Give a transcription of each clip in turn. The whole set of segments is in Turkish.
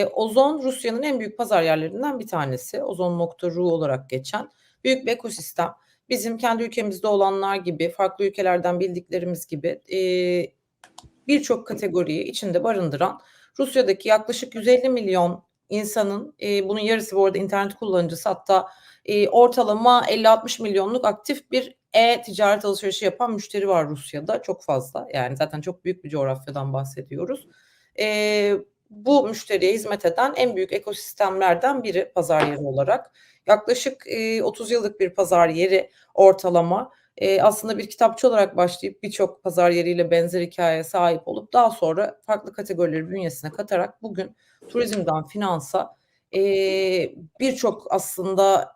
Eee, Ozon Rusya'nın en büyük pazar yerlerinden bir tanesi. Ozon.ru olarak geçen büyük bir ekosistem. Bizim kendi ülkemizde olanlar gibi, farklı ülkelerden bildiklerimiz gibi, eee, birçok kategoriyi içinde barındıran, Rusya'daki yaklaşık 150.000.000 insanın, eee, bunun yarısı bu arada internet kullanıcısı hatta, eee, ortalama 50-60.000.000'luk aktif bir e-ticaret alışverişi yapan müşteri var Rusya'da. Çok fazla, yani zaten çok büyük bir coğrafyadan bahsediyoruz. Eee, bu müşteriye hizmet eden en büyük ekosistemlerden biri pazar yeri olarak. Yaklaşık, eee, 30 yıllık bir pazar yeri ortalama. Eee, aslında bir kitapçı olarak başlayıp birçok pazar yeriyle benzer hikâyeye sahip olup daha sonra farklı kategorileri bünyesine katarak bugün turizmden finansa, eee, birçok aslında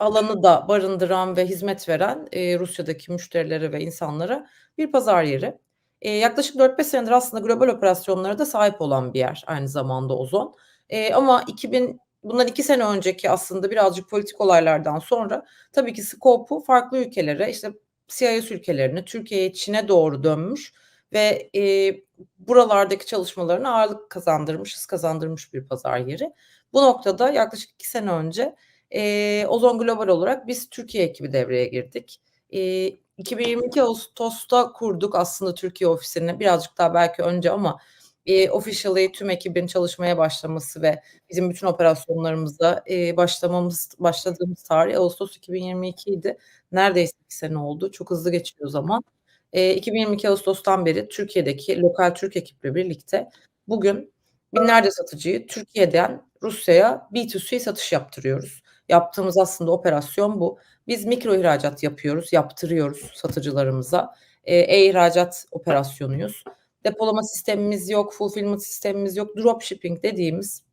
alanı da barındıran ve hizmet veren, eee, Rusya'daki müşterilere ve insanlara bir pazar yeri. Eee, yaklaşık 4-5 senedir aslında global operasyonlara da sahip olan bir yer aynı zamanda Ozon. Eee, ama 2000 bundan 2 sene önceki aslında birazcık politik olaylardan sonra tabii ki scope'u farklı ülkelere, işte CIS ülkelerine, Türkiye'ye, Çin'e doğru dönmüş ve, eee, buralardaki çalışmalarına ağırlık kazandırmış, hız kazandırmış bir pazar yeri. Bu noktada yaklaşık 2 sene önce, eee, Ozon Global olarak biz Türkiye ekibi devreye girdik. Eee, 2022 ağustos'ta kurduk aslında Türkiye ofisini. Birazcık daha belki önce ama, eee, officially tüm ekibin çalışmaya başlaması ve bizim bütün operasyonlarımıza, eee, başlamamız başladığımız tarih ağustos 2022'ydi. Neredeyse 2 sene oldu. Çok hızlı geçiyor zaman. Eee, 2022 ağustos'tan beri Türkiye'deki lokal Türk ekiple birlikte bugün binlerce satıcıyı Türkiye'den Rusya'ya B2C satış yaptırıyoruz. Yaptığımız aslında operasyon bu. Biz mikro ihracat yapıyoruz, yaptırıyoruz satıcılarımıza. Eee, e-ihracat operasyonuyuz. Depolama sistemimiz yok, fulfillment sistemimiz yok. Dropshipping dediğimiz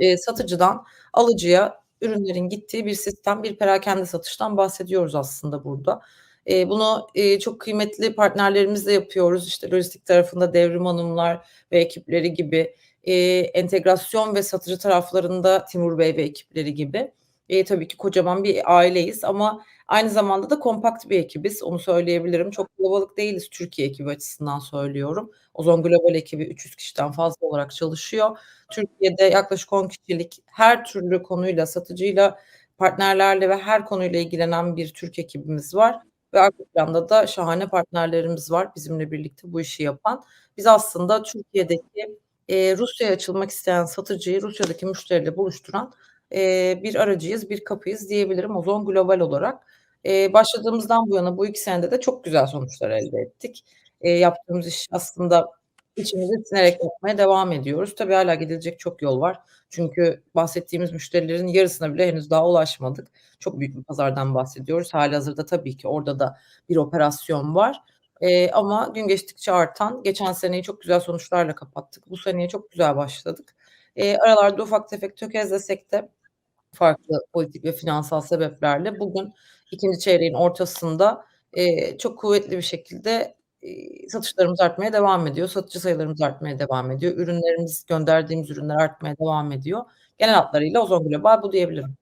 eee, satıcıdan alıcıya ürünlerin gittiği bir sistem, bir perakende satıştan bahsediyoruz aslında burada. Eee, bunu, eee, çok kıymetli partnerlerimizle yapıyoruz. İşte lojistik tarafında Devrim Hanımlar ve ekipleri gibi, eee, entegrasyon ve satıcı taraflarında Timur Bey ve ekipleri gibi. Eee, tabii ki kocaman bir aileyiz ama aynı zamanda da kompakt bir ekibiz, onu söyleyebilirim. Çok kalabalık değiliz Türkiye ekibi açısından söylüyorum. Ozon Global ekibi 300 kişiden fazla olarak çalışıyor. Türkiye'de yaklaşık 10 kişilik her türlü konuyla, satıcıyla, partnerlerle ve her konuyla ilgilenen bir Türk ekibimiz var ve arka planda da şahane partnerlerimiz var bizimle birlikte bu işi yapan. Biz aslında Türkiye'deki, eee, Rusya'ya açılmak isteyen satıcıyı Rusya'daki müşteriyle buluşturan, eee, bir aracıyız, bir kapıyız diyebilirim Ozon Global olarak. Eee, başladığımızdan bu yana bu 2 senede de çok güzel sonuçlar elde ettik. Eee, yaptığımız iş aslında içimize sinerek yapmaya devam ediyoruz. Tabii hâlâ gidilecek çok yol var. Çünkü bahsettiğimiz müşterilerin yarısına bile henüz daha ulaşmadık. Çok büyük bir pazardan bahsediyoruz. Hâlihazırda tabii ki orada da bir operasyon var. Eee, ama gün geçtikçe artan, geçen seneyi çok güzel sonuçlarla kapattık. Bu seneye çok güzel başladık. Eee, aralarda ufak tefek tökezlesek de farklı politik ve finansal sebeplerle bugün 2'nci çeyreğin ortasında, eee, çok kuvvetli bir şekilde, satışlarımız artmaya devam ediyor. Satıcı sayılarımız artmaya devam ediyor. Ürünlerimiz, gönderdiğimiz ürünler artmaya devam ediyor. Genel hatlarıyla Ozon Global bu diyebilirim.